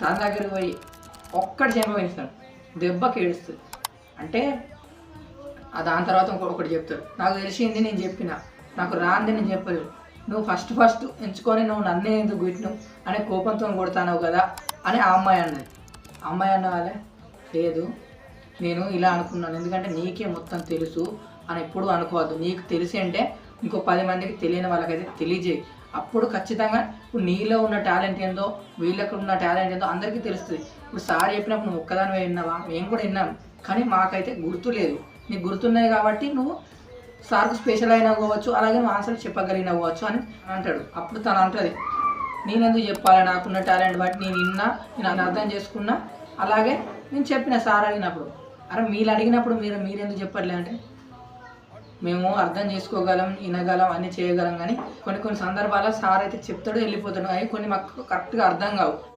తన దగ్గరికి పోయి ఒక్కటి చెంపవేస్తాడు దెబ్బకి ఏడుస్తుంది. అంటే దాని తర్వాత ఒకటి చెప్తాడు. నాకు తెలిసింది నేను చెప్పిన. నాకు రాంది నేను చెప్పలేదు. నువ్వు ఫస్ట్ ఫస్ట్ ఎంచుకొని నువ్వు నన్నే ఎందుకు కొట్టినావు? అనే కోపంతో కొడతానవు కదా అని ఆ అమ్మాయి అన్నది. అమ్మాయి అన్న వాళ్ళే లేదు నేను ఇలా అనుకున్నాను. ఎందుకంటే నీకే మొత్తం తెలుసు అని ఎప్పుడు అనుకోవద్దు. నీకు తెలిసి అంటే ఇంకో పది మందికి తెలియని వాళ్ళకైతే తెలియజేయి. అప్పుడు ఖచ్చితంగా ఇప్పుడు నీలో ఉన్న టాలెంట్ ఏందో వీళ్ళకు ఉన్న టాలెంట్ ఏందో అందరికీ తెలుస్తుంది. ఇప్పుడు సార్ చెప్పినప్పుడు నువ్వు ఒక్కదానివే విన్నావా? మేము కూడా విన్నాం. కానీ మాకైతే గుర్తులేదు నీకు గుర్తున్నాయి కాబట్టి నువ్వు సార్కు స్పెషల్ అయినా పోవచ్చు అలాగే నువ్వు ఆన్సర్ చెప్పగలిగిన పోవచ్చు అని అంటాడు. అప్పుడు తను అంటది నేను ఎందుకు చెప్పాలి? నాకున్న టాలెంట్ బట్టి నేను విన్నా నేను అది అర్థం చేసుకున్నా అలాగే నేను చెప్పిన సార్ అడిగినప్పుడు. అరే మీరు అడిగినప్పుడు మీరు మీరెందుకు చెప్పట్లే అంటే మేము అర్థం చేసుకోగలం వినగలం అన్ని చేయగలం. కానీ కొన్ని కొన్ని సందర్భాల్లో సార్ అయితే చెప్తాడు వెళ్ళిపోతాడు. అవి కొన్ని మాకు కరెక్ట్గా అర్థం కావు.